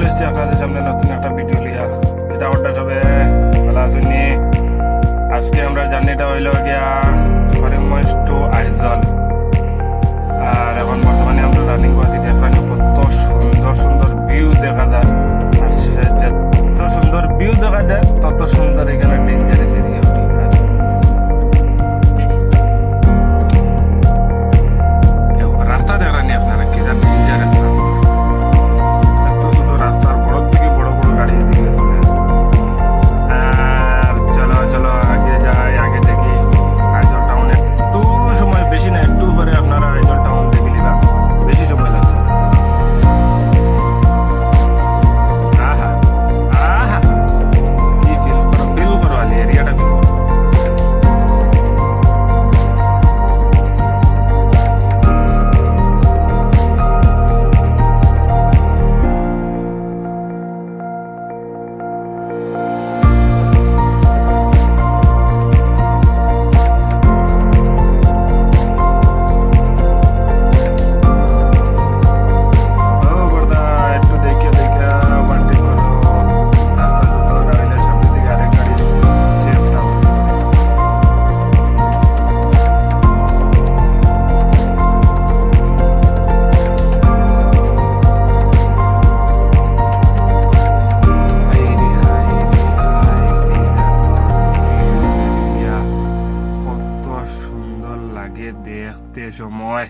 চলে এসেছি আপনাদের সামনে নতুন একটা ভিডিও লিয়া কিতাবটা সবে ভালো আসুন আজকে আমরা জার্নিটা হইল গিয়া সময়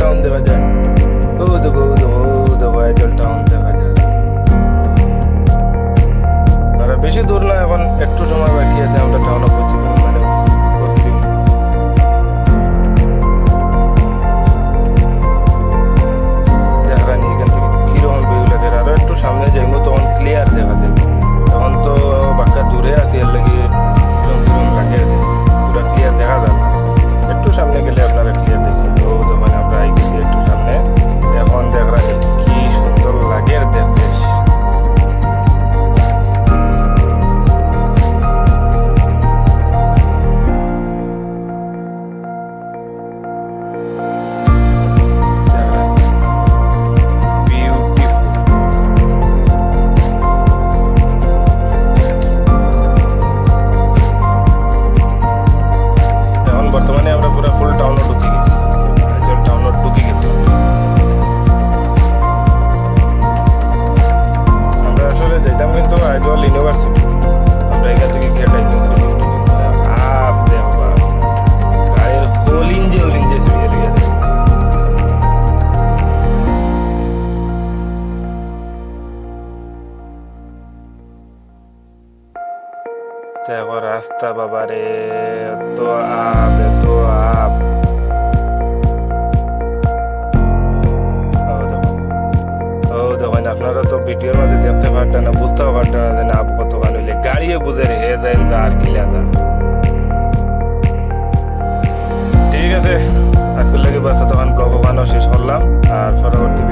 ডাউন দেওয়া যায়। রাস্তা বাবারে এত আপ এত আপ দেখুন আপনারা তো ভিডিওর মাঝে দেখতে পারতেন না, বুঝতেও পারতেন না যে আপ কত গান হইলে গাড়িও বুঝে রেখে দেন আর কিলা যা ঠিক আছে, আজকের লাগে বাস তখন ব্লগ বানানো শেষ করলাম, আর পরবর্তী